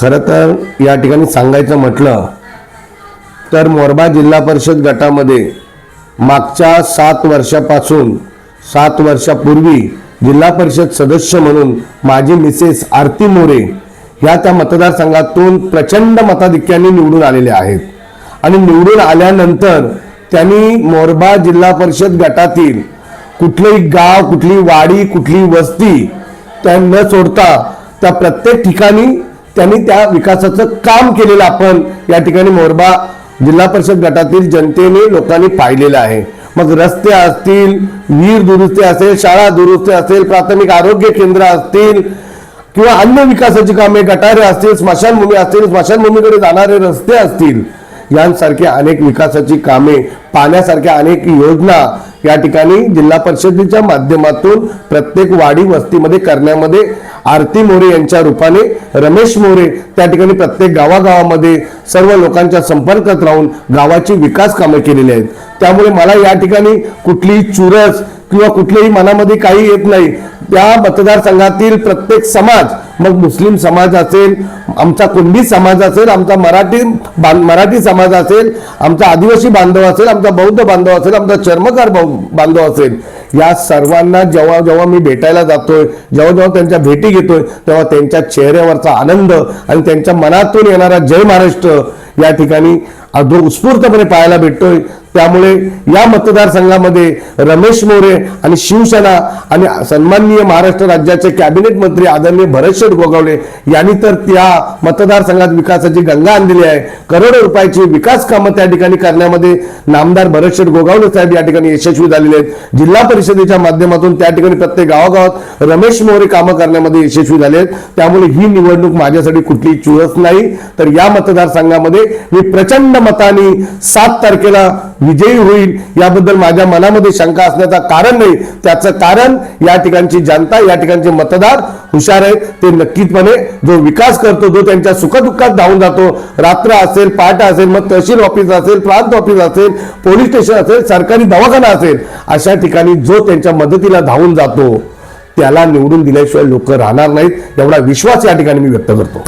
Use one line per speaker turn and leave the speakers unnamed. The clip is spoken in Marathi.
खरं तर या ठिकाणी सांगायचं म्हटलं तर मोरबा जिल्हा परिषद गटामध्ये मागच्या सात वर्षापासून सात वर्षापूर्वी जिल्हा परिषद सदस्य म्हणून माझी मिसेस आरती मोरे ह्या त्या मतदारसंघातून प्रचंड मताधिक्याने निवडून आलेले आहेत. आणि निवडून आल्यानंतर त्यांनी मोरबा जिल्हा परिषद गटातील कुठलंही गाव कुठली वाडी कुठली वस्ती त्या न सोडता त्या प्रत्येक ठिकाणी त्यांनी त्या विकासाचं काम केलेलं आपण या ठिकाणी मोरबा जिल्हा परिषद गटातील जनतेने लोकांनी पाहिलेलं आहे. मग रस्ते असतील वीर दुरुस्ती असेल शाळा दुरुस्ती असेल प्राथमिक आरोग्य केंद्र असतील किंवा अन्य विकासाची कामे गटारे असतील स्मशानभूमी असतील स्मशानभूमीकडे जाणारे रस्ते असतील यांसारख्या अनेक विकासाची कामे पाण्यासारख्या अनेक योजना या ठिकाणी जिल्हा परिषदेच्या माध्यमातून प्रत्येक वाडी वस्तीमध्ये करण्यामध्ये आरती मोरे यांच्या रूपाने रमेश मोरे त्या ठिकाणी प्रत्येक गावागावामध्ये सर्व लोकांच्या संपर्कात राहून गावाची विकास कामे केलेली आहेत. त्यामुळे मला या ठिकाणी कुठलीही चुरस किंवा कुठल्याही मनामध्ये काही येत नाही. त्या मतदारसंघातील प्रत्येक समाज मग मुस्लिम समाज असेल आमचा कुणबी समाज असेल आमचा मराठी बां- मराठी समाज असेल आमचा आदिवासी बांधव असेल आमचा बौद्ध बांधव असेल आमचा चर्मकार बांधव असेल या सर्वांना जेव्हा जेव्हा मी भेटायला जातोय जेव्हा जेव्हा त्यांच्या भेटी घेतोय तेव्हा त्यांच्या चेहऱ्यावरचा आनंद आणि त्यांच्या मनातून येणारा जय महाराष्ट्र या ठिकाणी उत्स्फूर्तपणे पाहायला भेटतोय. त्यामुळे या मतदारसंघामध्ये रमेश मोरे आणि शिवसेना आणि सन्माननीय महाराष्ट्र राज्याचे कॅबिनेट मंत्री आदरणीय भरतशेठ गोगावले यांनी तर त्या मतदारसंघात विकासाची गंगा आणलेली आहे. करोडो रुपयाची विकास कामं त्या ठिकाणी करण्यामध्ये नामदार भरतशेठ गोगावले साहेब या ठिकाणी यशस्वी झालेले आहेत. जिल्हा परिषदेच्या माध्यमातून त्या ठिकाणी प्रत्येक गावागावात रमेश मोरे कामं करण्यामध्ये यशस्वी झाले आहेत. त्यामुळे ही निवडणूक माझ्यासाठी कुठली चुरस नाही. तर या मतदारसंघामध्ये मी प्रचंड मताने सात तारखेला विजयी होईल याबद्दल माझ्या मनामध्ये शंका असण्याचं कारण नाही. त्याचं कारण या ठिकाणची जनता या ठिकाणचे मतदार हुशार आहेत. ते नक्कीचपणे जो विकास करतो जो त्यांच्या सुखदुःखात धावून जातो रात्र असेल पाटा असेल मग तहसील ऑफिस असेल प्रांत ऑफिस असेल पोलीस स्टेशन असेल सरकारी दवाखाना असेल अशा ठिकाणी जो त्यांच्या मदतीला धावून जातो त्याला निवडून दिल्याशिवाय लोक राहणार नाहीत. एवढा विश्वास या ठिकाणी मी व्यक्त करतो.